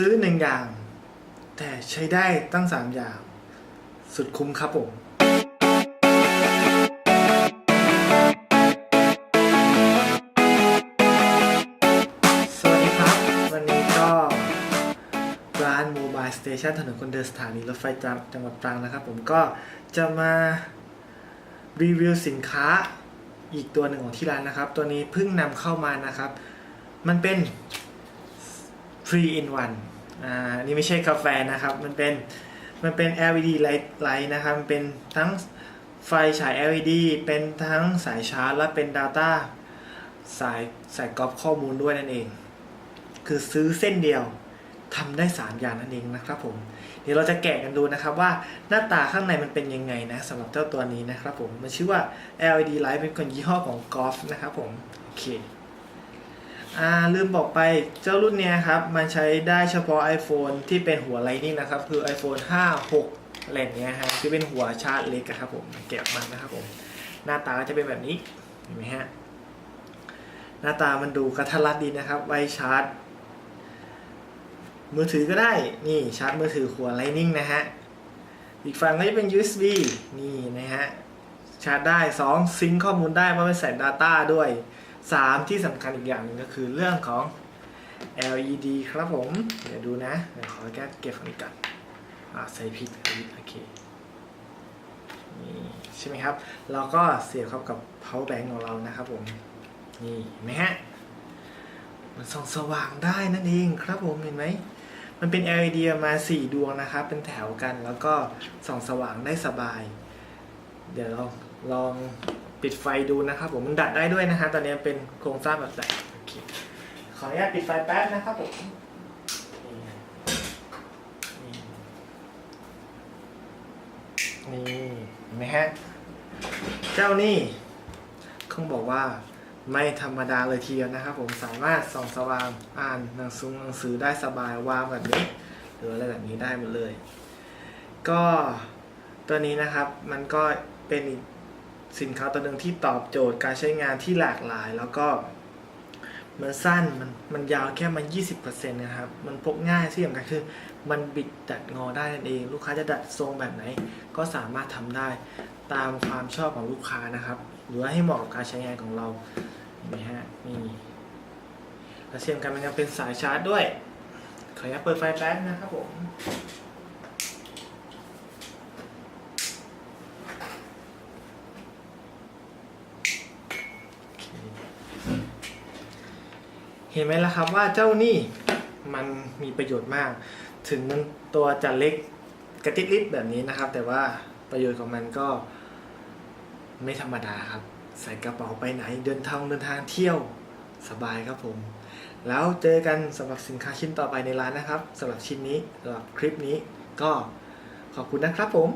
ซื้อหนึ่งอย่าง แต่ใช้ได้ตั้งสามอย่าง สุดคุ้มครับผมสวัสดีครับวันนี้ก็ร้านโมบายสเตชันถนนคนเดินสถานีรถไฟจังจังหวัดตรังนะครับ ผมก็จะมารีวิวสินค้าอีกตัวหนึ่งของที่ร้านนะครับ ตัวนี้เพิ่งนำเข้ามานะครับ มันเป็น 3 in 1อ่าอันนี่ไม่ใช่กาแฟนะครับ มันเป็นมันเป็น LED light light นะครับ มันเป็นทั้งไฟฉาย LED เป็นทั้งสายชาร์จ และเป็น Data สายสายกรอบข้อมูลด้วยนั่นเอง คือซื้อเส้นเดียวทำได้ 3 อย่างนั่นเองนะครับผม เดี๋ยวเราจะแกะกันดูนะครับว่าหน้าตาข้างในมันเป็นยังไงนะสำหรับเจ้าตัวนี้นะครับผม มันชื่อว่า LED light เป็นคนยี่ห้อของ Golf นะครับผม โอเค อ่าลืมบอกไปเจ้ารุ่นเนี้ยครับ มันใช้ได้เฉพาะ iPhone ที่เป็นหัว Lightning นะครับ คือ iPhone 5 6อะไรเงี้ยฮะที่เป็นหัวชาร์จเล็กครับผมแกะออกมานะครับผม หน้าตาก็จะเป็นแบบนี้เห็นไหมฮะหน้าตามันดูกระทัดรัดดีนะครับ ไว้ชาร์จ มือถือก็ได้นี่ชาร์จมือถือหัว Lightning นะฮะอีกฝั่งก็จะเป็น USB นี่นะฮะชาร์จได้ 2 ซิงค์ข้อมูลได้เพราะเป็นใส่ Data ด้วย 3 ที่สำคัญอีกอย่างหนึ่งก็คือเรื่องของ LED ครับผม เดี๋ยวดูนะ เดี๋ยวขอแก้เก็บฝั่งนี้ก่อนอ่าใส่ผิดผิดโอเคนี่ใช่ไหมครับ เราก็เสียบเข้ากับ power bank ของเรานะครับผม นี่เห็นไหมฮะ มันส่องสว่างได้นั่นเองครับผม เห็นไหม มันเป็น LED มา 4 ดวงนะครับ เป็นแถวกัน แล้วก็ส่องสว่างได้สบาย เดี๋ยวลองลอง ปิดไฟดูนะครับผมมันดัดได้ด้วยนะฮะตอนนี้เป็นโครงสร้างแบบแต่โอเคขออนุญาตปิดไฟแป๊บนะครับผมนี่เห็นไหมฮะ เจ้านี่เขาบอกว่าไม่ธรรมดาเลยทีเดียวนะครับผมสามารถส่องสว่างอ่านหนังสือหนังสือได้สบายวางแบบนี้หรืออะไรแบบนี้ได้หมดเลย ก็ตัวนี้นะครับมันก็เป็นอีก สินค้าตัวหนึ่งที่ตอบโจทย์การใช้งานที่หลากหลาย แล้วก็มันสั้นมันมันยาวแค่มา20%นะครับ มันพกง่ายที่สำคัญคือ มันบิดดัดงอได้นั่นเอง ลูกค้าจะดัดทรงแบบไหน ก็สามารถทำได้ตามความชอบของลูกค้านะครับ หรือว่าให้เหมาะกับการใช้งานของเราเห็นไหมฮะนี่และเช่นกันมันยังเป็นสายชาร์จด้วย ขออนุญาตเปิดไฟแป๊บนะครับผม เห็นไหมล่ะครับว่าเจ้านี่มันมีประโยชน์มาก ถึงมันตัวจะเล็กกระติดลิดแบบนี้นะครับ แต่ว่าประโยชน์ของมันก็ไม่ธรรมดาครับ ใส่กระเป๋าไปไหนเดินทางเดินทางเที่ยวสบายครับผม แล้วเจอกันสำหรับสินค้าชิ้นต่อไปในร้านนะครับสำหรับชิ้นนี้สำหรับคลิปนี้ก็ขอบคุณนะครับผม